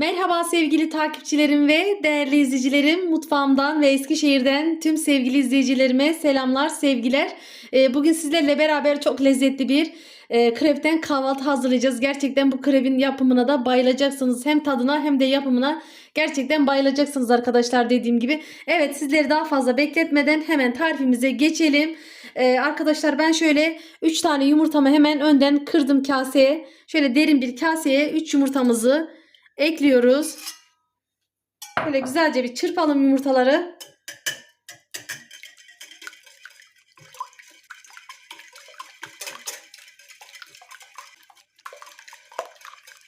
Merhaba sevgili takipçilerim ve değerli izleyicilerim. Mutfağımdan ve Eskişehir'den tüm sevgili izleyicilerime selamlar, sevgiler. Ee, Bugün sizlerle beraber çok lezzetli bir e, krepten kahvaltı hazırlayacağız. Gerçekten bu krepin yapımına da bayılacaksınız. Hem tadına hem de yapımına gerçekten bayılacaksınız arkadaşlar dediğim gibi. Evet sizleri daha fazla bekletmeden hemen tarifimize geçelim. Ee, arkadaşlar ben şöyle 3 tane yumurtamı hemen önden kırdım kaseye. Şöyle derin bir kaseye 3 yumurtamızı ekliyoruz. Böyle güzelce bir çırpalım yumurtaları.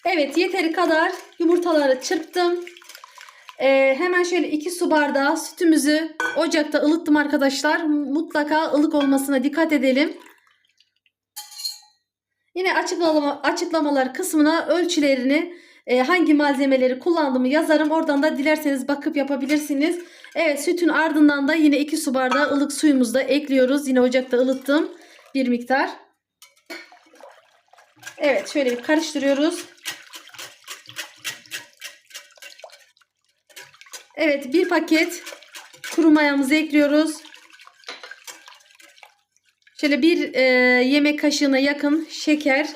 Evet yeteri kadar yumurtaları çırptım. Ee, hemen şöyle 2 su bardağı sütümüzü ocakta ılıttım arkadaşlar. Mutlaka ılık olmasına dikkat edelim. Yine açıklama, açıklamalar kısmına ölçülerini e, hangi malzemeleri kullandığımı yazarım. Oradan da dilerseniz bakıp yapabilirsiniz. Evet sütün ardından da yine 2 su bardağı ılık suyumuzu da ekliyoruz. Yine ocakta ılıttım bir miktar. Evet şöyle bir karıştırıyoruz. Evet bir paket kuru mayamızı ekliyoruz. Şöyle bir e, yemek kaşığına yakın şeker.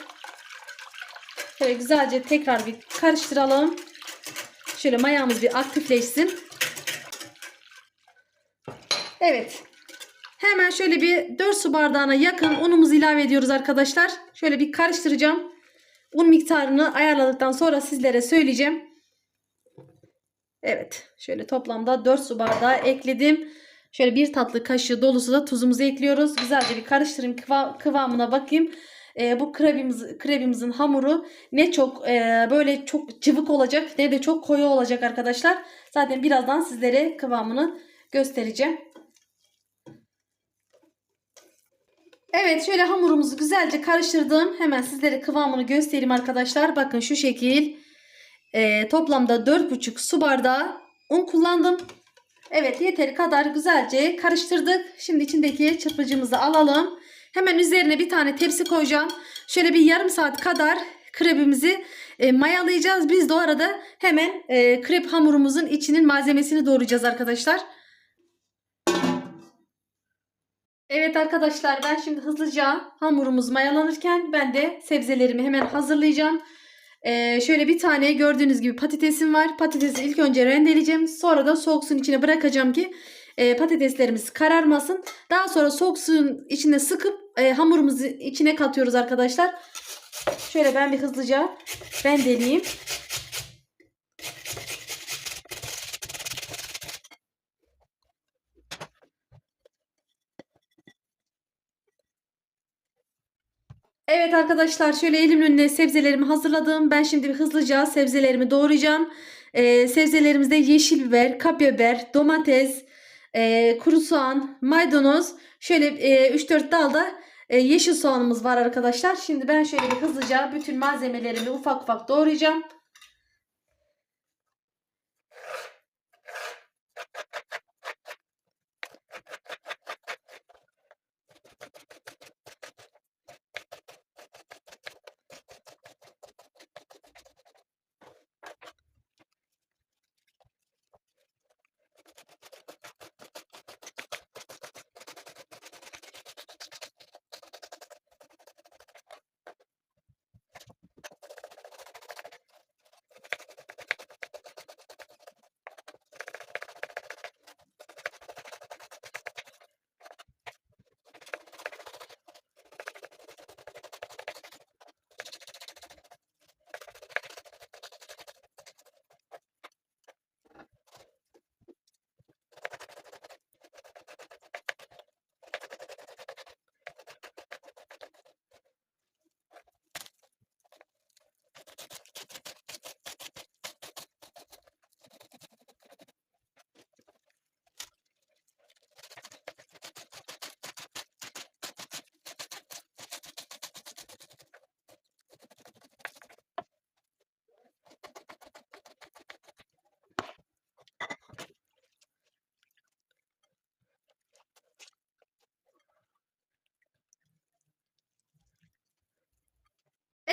Şöyle güzelce tekrar bir karıştıralım. Şöyle mayamız bir aktifleşsin. Evet. Hemen şöyle bir 4 su bardağına yakın unumuzu ilave ediyoruz arkadaşlar. Şöyle bir karıştıracağım. Un miktarını ayarladıktan sonra sizlere söyleyeceğim. Evet. Şöyle toplamda 4 su bardağı ekledim. Şöyle bir tatlı kaşığı dolusu da tuzumuzu ekliyoruz. Güzelce bir karıştırayım kıva kıvamına bakayım. Ee, bu krebimiz, krebimizin hamuru ne çok e, böyle çok cıvık olacak ne de çok koyu olacak arkadaşlar. Zaten birazdan sizlere kıvamını göstereceğim. Evet şöyle hamurumuzu güzelce karıştırdım. Hemen sizlere kıvamını göstereyim arkadaşlar. Bakın şu şekil. Ee, toplamda 4,5 su bardağı un kullandım. Evet yeteri kadar güzelce karıştırdık. Şimdi içindeki çırpıcımızı alalım. Hemen üzerine bir tane tepsi koyacağım. Şöyle bir yarım saat kadar krebimizi e, mayalayacağız. Biz de o arada hemen e, krep hamurumuzun içinin malzemesini doğrayacağız arkadaşlar. Evet arkadaşlar ben şimdi hızlıca hamurumuz mayalanırken ben de sebzelerimi hemen hazırlayacağım. Ee, şöyle bir tane gördüğünüz gibi patatesim var. Patatesi ilk önce rendeleyeceğim. Sonra da soğuk suyun içine bırakacağım ki e, patateslerimiz kararmasın. Daha sonra soğuk suyun içine sıkıp e, hamurumuzu içine katıyoruz arkadaşlar. Şöyle ben bir hızlıca rendeleyeyim. Evet arkadaşlar şöyle elimin önüne sebzelerimi hazırladım. Ben şimdi bir hızlıca sebzelerimi doğrayacağım. Ee, sebzelerimizde yeşil biber, kapya biber, domates, e, kuru soğan, maydanoz, şöyle e, 3-4 dalda e, yeşil soğanımız var arkadaşlar. Şimdi ben şöyle bir hızlıca bütün malzemelerimi ufak ufak doğrayacağım.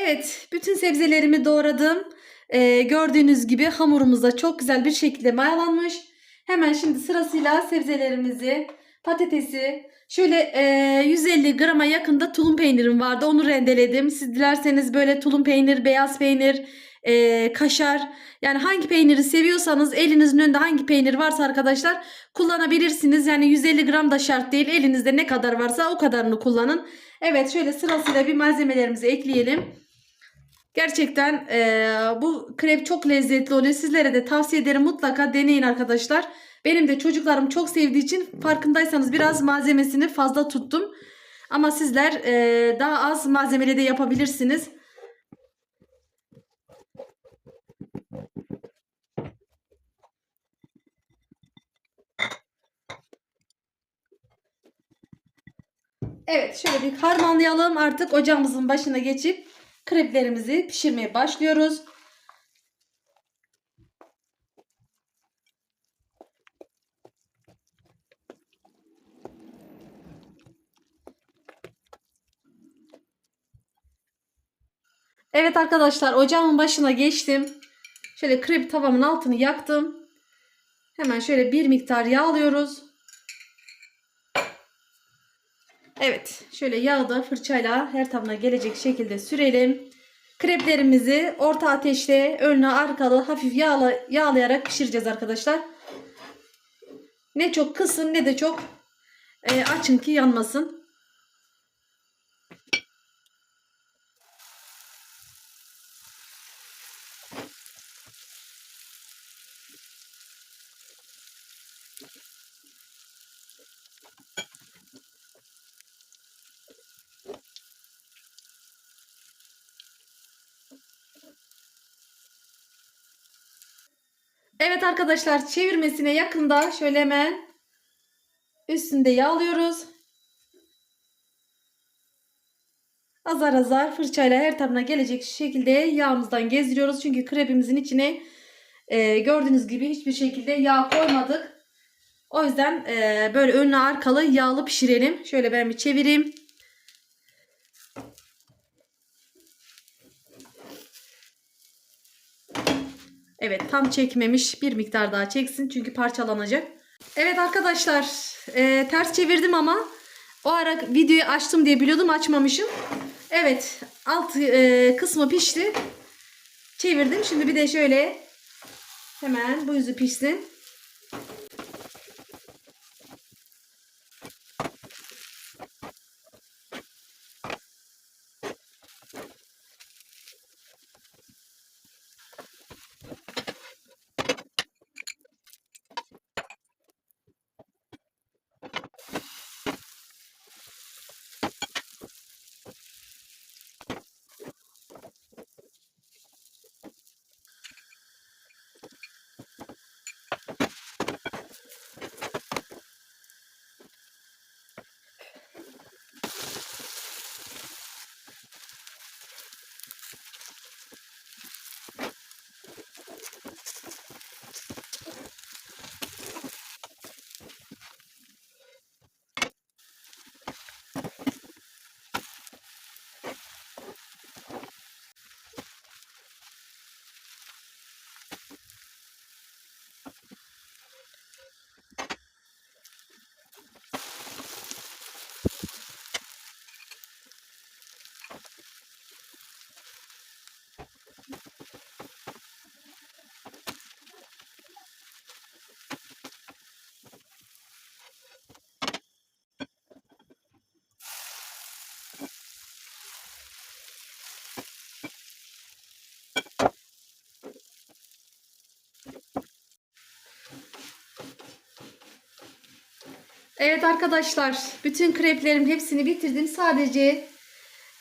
Evet, bütün sebzelerimi doğradım. Ee, gördüğünüz gibi hamurumuz da çok güzel bir şekilde mayalanmış. Hemen şimdi sırasıyla sebzelerimizi, patatesi, şöyle e, 150 grama yakında tulum peynirim vardı. Onu rendeledim. Siz dilerseniz böyle tulum peynir, beyaz peynir, e, kaşar yani hangi peyniri seviyorsanız elinizin önünde hangi peynir varsa arkadaşlar kullanabilirsiniz. Yani 150 gram da şart değil. Elinizde ne kadar varsa o kadarını kullanın. Evet şöyle sırasıyla bir malzemelerimizi ekleyelim. Gerçekten eee, bu krep çok lezzetli oluyor. Sizlere de tavsiye ederim mutlaka deneyin arkadaşlar. Benim de çocuklarım çok sevdiği için farkındaysanız biraz malzemesini fazla tuttum. Ama sizler eee, daha az malzemeli de yapabilirsiniz. Evet şöyle bir harmanlayalım. Artık ocağımızın başına geçip kreplerimizi pişirmeye başlıyoruz. Evet arkadaşlar ocağımın başına geçtim. Şöyle krep tavamın altını yaktım. Hemen şöyle bir miktar yağ alıyoruz. Evet şöyle yağı da fırçayla her tabına gelecek şekilde sürelim. Kreplerimizi orta ateşte önüne arkalı hafif yağla, yağlayarak pişireceğiz arkadaşlar. Ne çok kısın ne de çok e, açın ki yanmasın. Evet arkadaşlar çevirmesine yakında şöyle hemen üstünde yağlıyoruz. Azar azar fırçayla her tarafına gelecek şekilde yağımızdan gezdiriyoruz. Çünkü krepimizin içine e, gördüğünüz gibi hiçbir şekilde yağ koymadık. O yüzden e, böyle önlü arkalı yağlı pişirelim. Şöyle ben bir çevireyim. Evet tam çekmemiş. Bir miktar daha çeksin çünkü parçalanacak. Evet arkadaşlar e, ters çevirdim ama o ara videoyu açtım diye biliyordum açmamışım. Evet alt e, kısmı pişti. Çevirdim. Şimdi bir de şöyle hemen bu yüzü pişsin. Evet arkadaşlar bütün kreplerin hepsini bitirdim. Sadece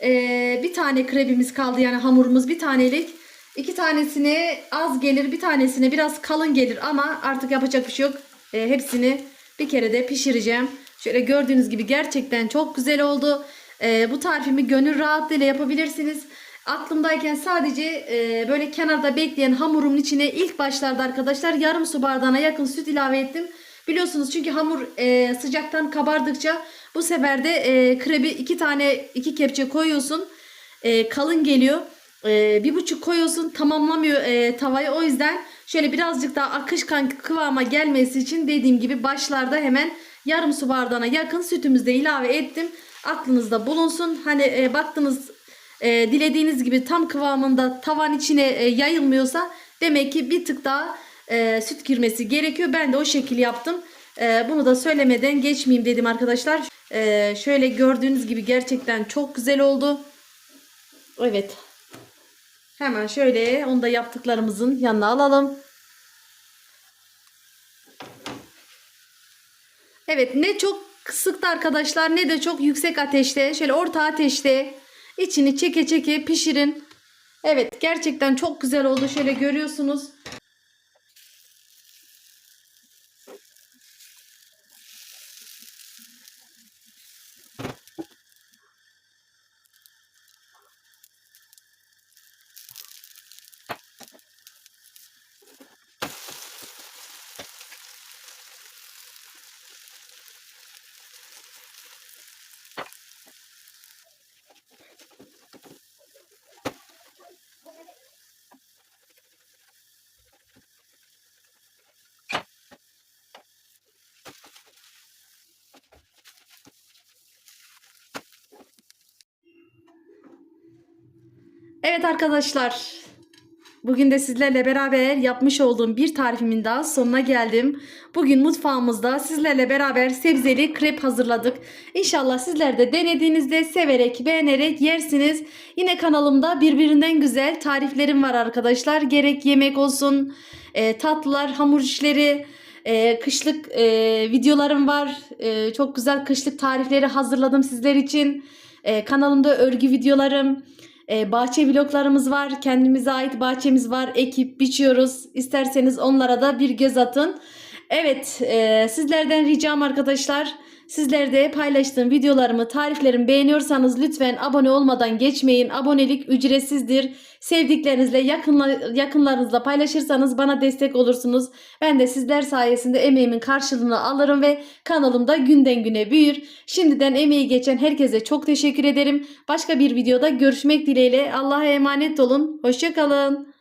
eee, bir tane krebimiz kaldı yani hamurumuz bir tanelik. İki tanesine az gelir bir tanesine biraz kalın gelir ama artık yapacak bir şey yok. Eee, hepsini bir kere de pişireceğim. Şöyle gördüğünüz gibi gerçekten çok güzel oldu. Eee, bu tarifimi gönül rahatlığıyla yapabilirsiniz. Aklımdayken sadece eee, böyle kenarda bekleyen hamurumun içine ilk başlarda arkadaşlar yarım su bardağına yakın süt ilave ettim. Biliyorsunuz çünkü hamur e, sıcaktan kabardıkça bu sefer de e, krebi iki tane iki kepçe koyuyorsun. E, kalın geliyor. e, bir buçuk koyuyorsun tamamlamıyor e, tavayı. O yüzden şöyle birazcık daha akışkan kıvama gelmesi için dediğim gibi başlarda hemen yarım su bardağına yakın sütümüzü de ilave ettim. Aklınızda bulunsun. Hani e, baktınız e, dilediğiniz gibi tam kıvamında tavan içine e, yayılmıyorsa demek ki bir tık daha e, süt girmesi gerekiyor. Ben de o şekil yaptım. E, bunu da söylemeden geçmeyeyim dedim arkadaşlar. E, şöyle gördüğünüz gibi gerçekten çok güzel oldu. Evet. Hemen şöyle onu da yaptıklarımızın yanına alalım. Evet ne çok kısıkta arkadaşlar ne de çok yüksek ateşte. Şöyle orta ateşte içini çeke çeke pişirin. Evet gerçekten çok güzel oldu. Şöyle görüyorsunuz. Evet arkadaşlar. Bugün de sizlerle beraber yapmış olduğum bir tarifimin daha sonuna geldim. Bugün mutfağımızda sizlerle beraber sebzeli krep hazırladık. İnşallah sizler de denediğinizde severek, beğenerek yersiniz. Yine kanalımda birbirinden güzel tariflerim var arkadaşlar. Gerek yemek olsun, e, tatlılar, hamur işleri, e, kışlık e, videolarım var. E, çok güzel kışlık tarifleri hazırladım sizler için. E, kanalımda örgü videolarım, e, bahçe vloglarımız var. Kendimize ait bahçemiz var. Ekip biçiyoruz. İsterseniz onlara da bir göz atın. Evet e, sizlerden ricam arkadaşlar. Sizler de paylaştığım videolarımı, tariflerimi beğeniyorsanız lütfen abone olmadan geçmeyin. Abonelik ücretsizdir. Sevdiklerinizle, yakınla, yakınlarınızla paylaşırsanız bana destek olursunuz. Ben de sizler sayesinde emeğimin karşılığını alırım ve kanalımda günden güne büyür. Şimdiden emeği geçen herkese çok teşekkür ederim. Başka bir videoda görüşmek dileğiyle. Allah'a emanet olun. Hoşçakalın.